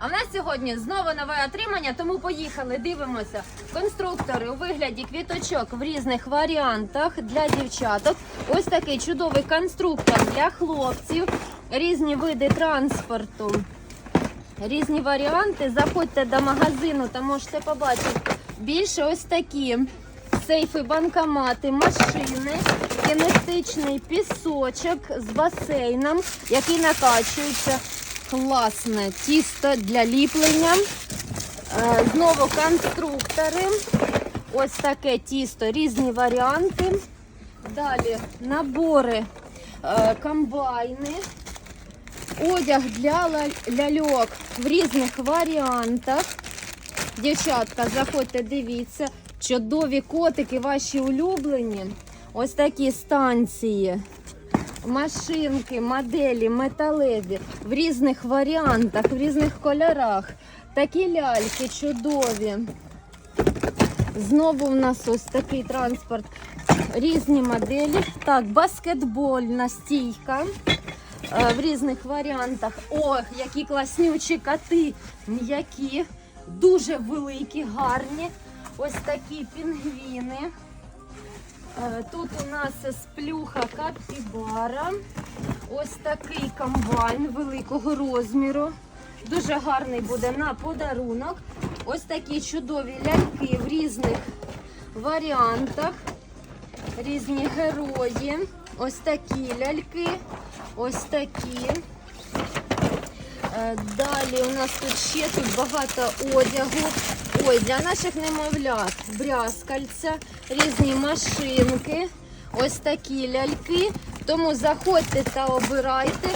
А в нас сьогодні знову нове отримання, тому поїхали, дивимося. Конструктори у вигляді квіточок в різних варіантах для дівчаток. Ось такий чудовий конструктор для хлопців, різні види транспорту, різні варіанти. Заходьте до магазину та можете побачити більше ось такі. Сейфи, банкомати, машини, кінетичний пісочок з басейном, який накачується. Класне тісто для ліплення. Е, Знову конструктори. Ось таке тісто, різні варіанти. Далі набори, е, комбайни, одяг для ляльок в різних варіантах. Дівчатка, заходьте, дивіться. Чудові котики ваші улюблені. Ось такі станції. Машинки, моделі, металеві в різних варіантах, в різних кольорах. Такі ляльки чудові. Знову в нас ось такий транспорт. Різні моделі. Так, баскетбольна стійка е, в різних варіантах. Ох, які класнючі коти. М'які, дуже великі, гарні. Ось такі пінгвіни. Е, Тут у нас сплюха капібара. Ось такий комбайн великого розміру. Дуже гарний буде на подарунок. Ось такі чудові ляльки в різних варіантах. Різні герої. Ось такі ляльки. Ось такі. Е, Далі у нас тут ще тут багато одягу. Ой, для наших немовлят брязкальця, різні машинки, ось такі ляльки. Тому заходьте та обирайте.